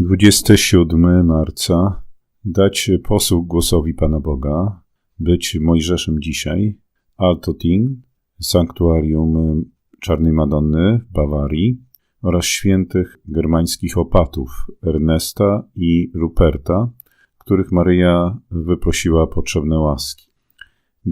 27 marca dać posłuch głosowi Pana Boga, być Mojżeszem dzisiaj, Altotin, sanktuarium Czarnej Madonny w Bawarii oraz świętych germańskich opatów Ernesta i Ruperta, których Maryja wyprosiła potrzebne łaski.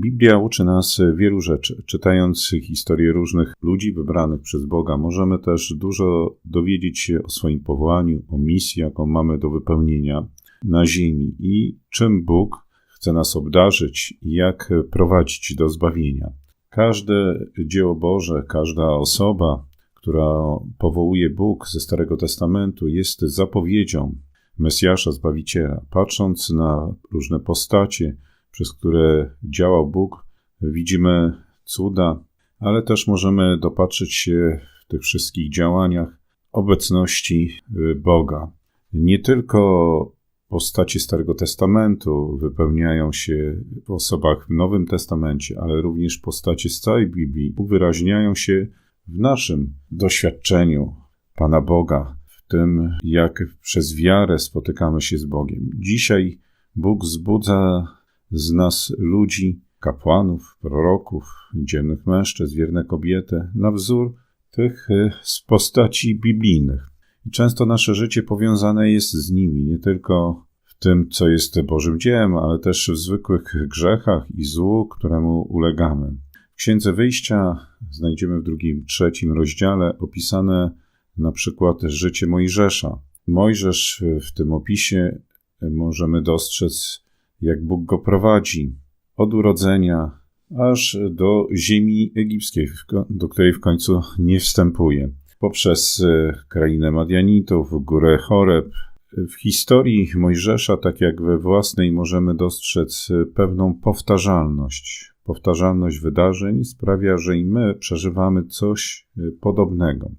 Biblia uczy nas wielu rzeczy. Czytając historię różnych ludzi wybranych przez Boga, możemy też dużo dowiedzieć się o swoim powołaniu, o misji, jaką mamy do wypełnienia na ziemi i czym Bóg chce nas obdarzyć i jak prowadzić do zbawienia. Każde dzieło Boże, każda osoba, która powołuje Bóg ze Starego Testamentu, jest zapowiedzią Mesjasza, Zbawiciela. Patrząc na różne postacie, przez które działał Bóg, widzimy cuda, ale też możemy dopatrzyć się w tych wszystkich działaniach obecności y, Boga. Nie tylko postacie Starego Testamentu wypełniają się w osobach w Nowym Testamencie, ale również postacie z całej Biblii uwyrażniają się w naszym doświadczeniu Pana Boga, w tym jak przez wiarę spotykamy się z Bogiem. Dzisiaj Bóg zbudza z nas ludzi, kapłanów, proroków, dzielnych mężczyzn, wierne kobiety, na wzór tych y, z postaci biblijnych. I często nasze życie powiązane jest z nimi, nie tylko w tym, co jest Bożym dziełem, ale też w zwykłych grzechach i złu, któremu ulegamy. W Księdze Wyjścia znajdziemy w drugim, trzecim rozdziale opisane na przykład życie Mojżesza. Mojżesz w tym opisie możemy dostrzec jak Bóg go prowadzi od urodzenia aż do ziemi egipskiej, do której w końcu nie wstępuje. Poprzez e, krainę Madianitów, górę Choreb. W historii Mojżesza, tak jak we własnej, możemy dostrzec e, pewną powtarzalność. Powtarzalność wydarzeń sprawia, że i my przeżywamy coś e, podobnego.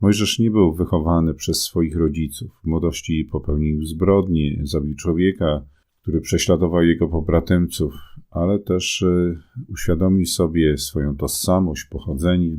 Mojżesz nie był wychowany przez swoich rodziców. W młodości popełnił zbrodnie, zabił człowieka, który prześladował jego pobratymców, ale też e, uświadomił sobie swoją tożsamość, pochodzenie.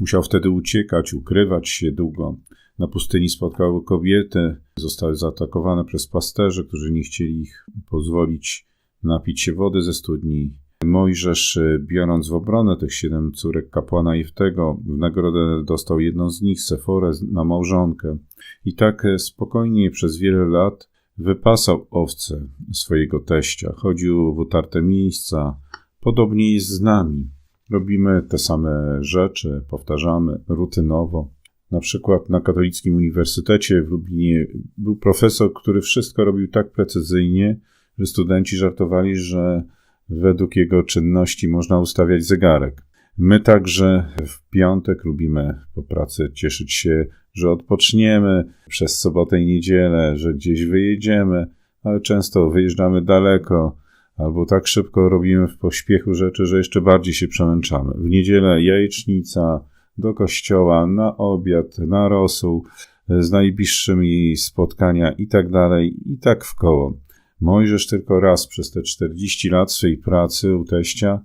Musiał wtedy uciekać, ukrywać się długo. Na pustyni spotkały kobiety, zostały zaatakowane przez pasterzy, którzy nie chcieli ich pozwolić napić się wody ze studni. Mojżesz, e, biorąc w obronę tych siedem córek kapłana Jeftego, w nagrodę dostał jedną z nich, Seforę, na małżonkę. I tak e, spokojnie przez wiele lat Wypasał owce swojego teścia, chodził w utarte miejsca. Podobnie jest z nami. Robimy te same rzeczy, powtarzamy rutynowo. Na przykład na Katolickim Uniwersytecie w Lublinie był profesor, który wszystko robił tak precyzyjnie, że studenci żartowali, że według jego czynności można ustawiać zegarek. My także w piątek lubimy po pracy cieszyć się, że odpoczniemy przez sobotę i niedzielę, że gdzieś wyjedziemy, ale często wyjeżdżamy daleko albo tak szybko robimy w pośpiechu rzeczy, że jeszcze bardziej się przemęczamy. W niedzielę jajecznica, do kościoła, na obiad, na rosół, z najbliższymi spotkania i tak dalej, i tak w koło. Mojżesz tylko raz przez te 40 lat swojej pracy u teścia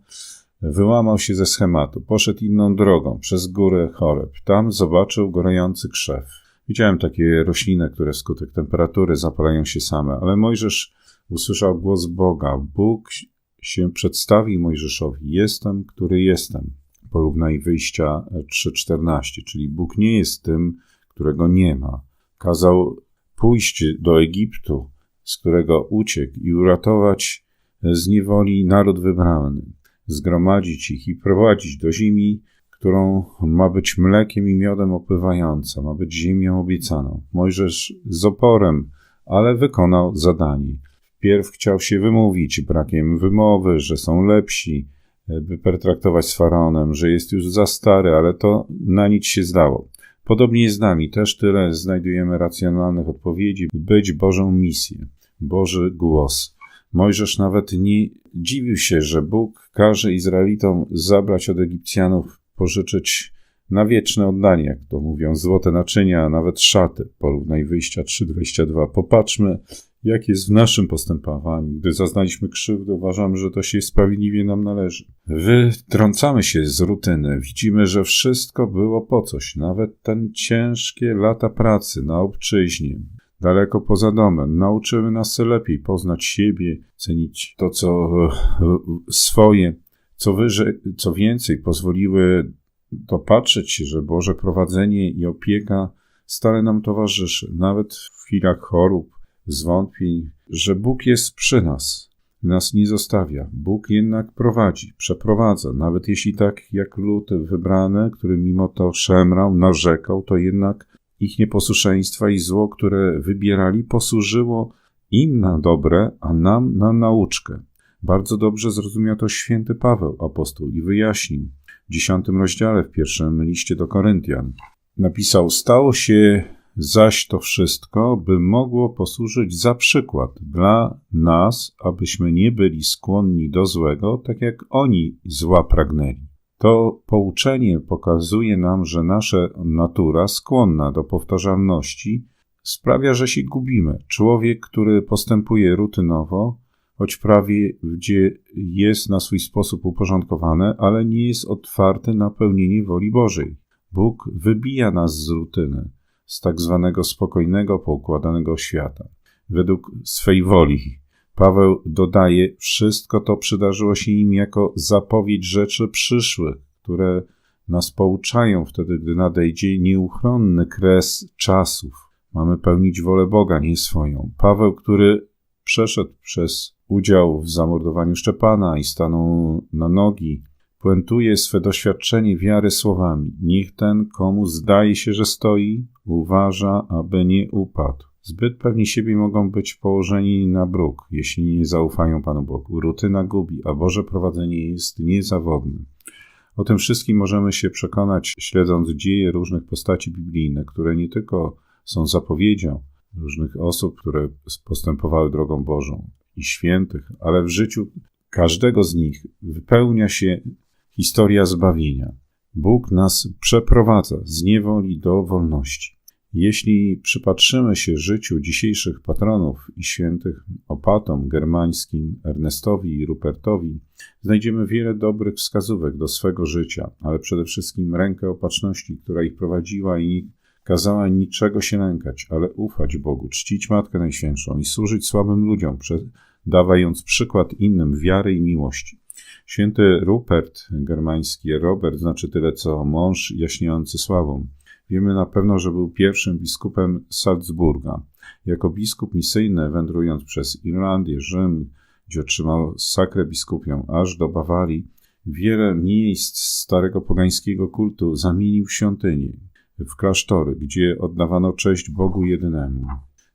Wyłamał się ze schematu, poszedł inną drogą, przez górę Choreb. Tam zobaczył gorący krzew. Widziałem takie rośliny, które wskutek temperatury zapalają się same, ale Mojżesz usłyszał głos Boga. Bóg się przedstawi Mojżeszowi. Jestem, który jestem. Porównaj wyjścia 3.14, czyli Bóg nie jest tym, którego nie ma. Kazał pójść do Egiptu, z którego uciekł i uratować z niewoli naród wybrany zgromadzić ich i prowadzić do ziemi, którą ma być mlekiem i miodem opływająca, ma być ziemią obiecaną. Mojżesz z oporem, ale wykonał zadanie. Wpierw chciał się wymówić brakiem wymowy, że są lepsi, by pertraktować z faraonem, że jest już za stary, ale to na nic się zdało. Podobnie jest z nami, też tyle znajdujemy racjonalnych odpowiedzi, być Bożą misję, Boży głos. Mojżesz nawet nie dziwił się, że Bóg każe Izraelitom zabrać od Egipcjanów, pożyczyć na wieczne oddanie, jak to mówią, złote naczynia, a nawet szaty. Porównaj wyjścia 3.22. Popatrzmy, jak jest w naszym postępowaniu. Gdy zaznaliśmy krzywdę, uważamy, że to się sprawiedliwie nam należy. Wytrącamy się z rutyny, widzimy, że wszystko było po coś, nawet ten ciężkie lata pracy na obczyźnie, daleko poza domem. Nauczyły nas lepiej poznać siebie, cenić to, co swoje, co wyżej, co więcej, pozwoliły dopatrzeć się, że Boże prowadzenie i opieka stale nam towarzyszy, nawet w chwilach chorób, zwątpień, że Bóg jest przy nas, nas nie zostawia. Bóg jednak prowadzi, przeprowadza, nawet jeśli tak jak lud wybrany, który mimo to szemrał, narzekał, to jednak ich nieposłuszeństwa i zło, które wybierali, posłużyło im na dobre, a nam na nauczkę. Bardzo dobrze zrozumiał to święty Paweł, apostoł, i wyjaśnił w dziesiątym rozdziale w pierwszym liście do Koryntian. Napisał: Stało się zaś to wszystko, by mogło posłużyć za przykład dla nas, abyśmy nie byli skłonni do złego, tak jak oni zła pragnęli. To pouczenie pokazuje nam, że nasza natura skłonna do powtarzalności sprawia, że się gubimy. Człowiek, który postępuje rutynowo, choć prawie gdzie jest na swój sposób uporządkowany, ale nie jest otwarty na pełnienie woli Bożej. Bóg wybija nas z rutyny z tak zwanego spokojnego, poukładanego świata. Według swej woli. Paweł dodaje, wszystko to przydarzyło się im jako zapowiedź rzeczy przyszłych, które nas pouczają wtedy, gdy nadejdzie nieuchronny kres czasów. Mamy pełnić wolę Boga, nie swoją. Paweł, który przeszedł przez udział w zamordowaniu Szczepana i stanął na nogi, puentuje swe doświadczenie wiary słowami: Niech ten, komu zdaje się, że stoi, uważa, aby nie upadł. Zbyt pewni siebie mogą być położeni na bruk, jeśli nie zaufają Panu Bogu. Rutyna gubi, a Boże prowadzenie jest niezawodne. O tym wszystkim możemy się przekonać, śledząc dzieje różnych postaci biblijnych, które nie tylko są zapowiedzią różnych osób, które postępowały drogą Bożą i świętych, ale w życiu każdego z nich wypełnia się historia zbawienia. Bóg nas przeprowadza z niewoli do wolności. Jeśli przypatrzymy się życiu dzisiejszych patronów i świętych opatom germańskim, Ernestowi i Rupertowi, znajdziemy wiele dobrych wskazówek do swego życia, ale przede wszystkim rękę opatrzności, która ich prowadziła i kazała niczego się lękać, ale ufać Bogu, czcić Matkę Najświętszą i służyć słabym ludziom, dawając przykład innym wiary i miłości. Święty Rupert germański, Robert znaczy tyle co mąż jaśniejący sławą. Wiemy na pewno, że był pierwszym biskupem Salzburga. Jako biskup misyjny, wędrując przez Irlandię, Rzym, gdzie otrzymał sakrę biskupią, aż do Bawarii, wiele miejsc starego pogańskiego kultu zamienił w świątynie, w klasztory, gdzie oddawano cześć Bogu jedynemu.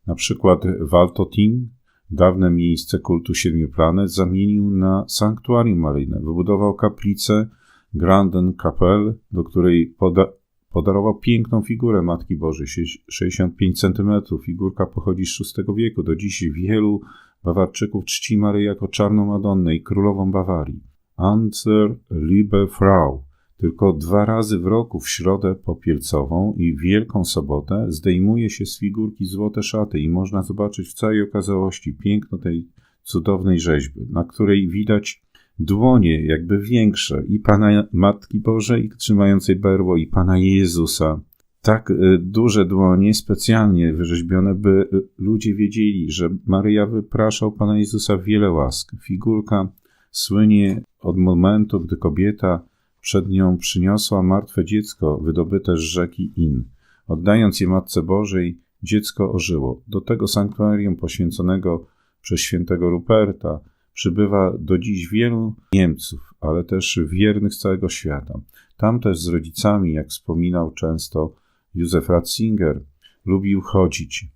Na przykład Waltotin, Dawne miejsce kultu siedmiu planet zamienił na sanktuarium maryjne. Wybudował kaplicę Granden Kapel, do której poda podarował piękną figurę Matki Bożej, 65 cm. Figurka pochodzi z VI wieku. Do dziś wielu Bawarczyków czci Maryję jako czarną Madonnę i królową Bawarii. Anzer Liebe Frau tylko dwa razy w roku, w środę popielcową i Wielką Sobotę, zdejmuje się z figurki złote szaty i można zobaczyć w całej okazałości piękno tej cudownej rzeźby, na której widać dłonie jakby większe i Pana Matki Bożej trzymającej berło i Pana Jezusa. Tak y, duże dłonie, specjalnie wyrzeźbione, by y, ludzie wiedzieli, że Maryja wypraszał Pana Jezusa wiele łask. Figurka słynie od momentu, gdy kobieta przed nią przyniosła martwe dziecko wydobyte z rzeki In. Oddając je Matce Bożej, dziecko ożyło. Do tego sanktuarium poświęconego przez świętego Ruperta przybywa do dziś wielu Niemców, ale też wiernych z całego świata. Tam też z rodzicami, jak wspominał często Józef Ratzinger, lubił chodzić.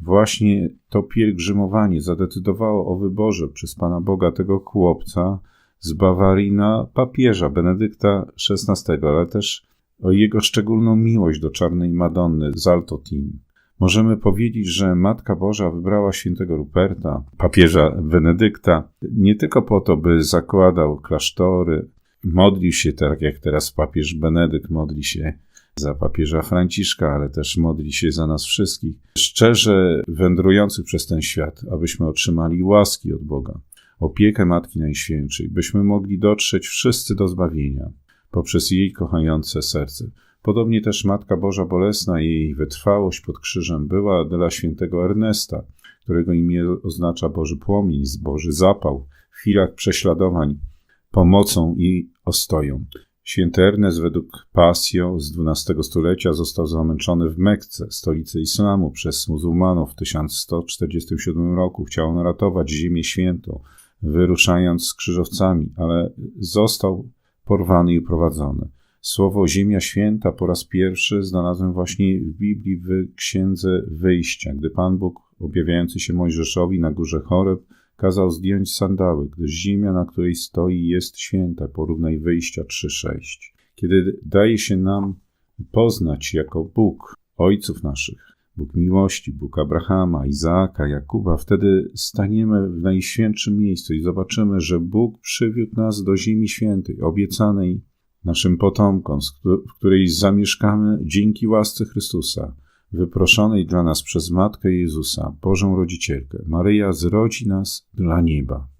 Właśnie to pielgrzymowanie zadecydowało o wyborze przez Pana Boga tego chłopca, z Bawarii na papieża Benedykta XVI, ale też o jego szczególną miłość do czarnej Madonny z Altotin. Możemy powiedzieć, że Matka Boża wybrała świętego Ruperta, papieża Benedykta, nie tylko po to, by zakładał klasztory, modlił się tak jak teraz papież Benedykt modli się za papieża Franciszka, ale też modli się za nas wszystkich, szczerze wędrujących przez ten świat, abyśmy otrzymali łaski od Boga, opiekę Matki Najświętszej, byśmy mogli dotrzeć wszyscy do zbawienia poprzez jej kochające serce. Podobnie też Matka Boża Bolesna i jej wytrwałość pod krzyżem była dla świętego Ernesta, którego imię oznacza Boży płomień, Boży zapał w chwilach prześladowań, pomocą i ostoją. Święty Ernest według Pasio z XII stulecia został zamęczony w Mekce, stolicy islamu, przez muzułmanów w 1147 roku. Chciał on ratować Ziemię Świętą, wyruszając z krzyżowcami, ale został porwany i uprowadzony. Słowo Ziemia Święta po raz pierwszy znalazłem właśnie w Biblii w Księdze Wyjścia, gdy Pan Bóg, objawiający się Mojżeszowi na górze Choreb, kazał zdjąć sandały, gdyż ziemia, na której stoi, jest święta. Porównaj Wyjścia 3:6. Kiedy daje się nam poznać jako Bóg ojców naszych, Bóg miłości, Bóg Abrahama, Izaaka, Jakuba, wtedy staniemy w najświętszym miejscu i zobaczymy, że Bóg przywiódł nas do Ziemi Świętej, obiecanej naszym potomkom, w której zamieszkamy dzięki łasce Chrystusa, wyproszonej dla nas przez Matkę Jezusa, Bożą Rodzicielkę. Maryja zrodzi nas dla nieba.